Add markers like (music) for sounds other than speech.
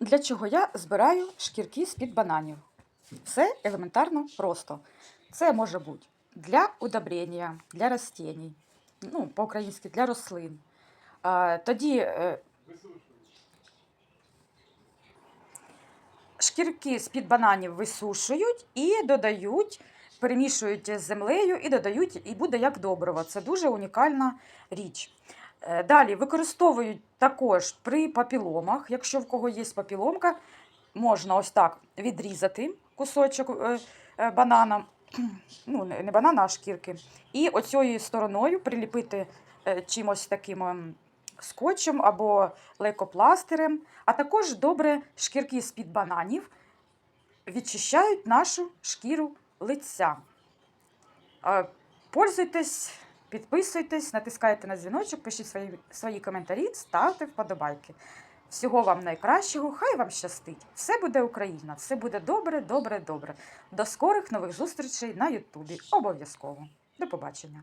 Для чого я збираю шкірки з-під бананів? Все елементарно просто. Це може бути для удобрення, для растінь, ну, по-українськи для рослин. Тоді е, шкірки з-під бананів висушують і додають, перемішують з землею і додають, і буде як добриво. Це дуже унікальна річ. Е, Далі використовують також при папіломах. Якщо в кого є папіломка, можна ось так відрізати кусочок е, е, банана, (clears throat) ну не банана, а шкірки, і оцією стороною приліпити чимось таким ем, скотчем або лейкопластирем, а також добре шкірки з-під бананів відчищають нашу шкіру лиця. Пользуйтесь, підписуйтесь, натискайте на дзвіночок, пишіть свої, свої коментарі, ставте вподобайки. Всього вам найкращого, хай вам щастить. Все буде Україна, все буде добре, добре, добре. До скорих нових зустрічей на Ютубі. Обов'язково. До побачення.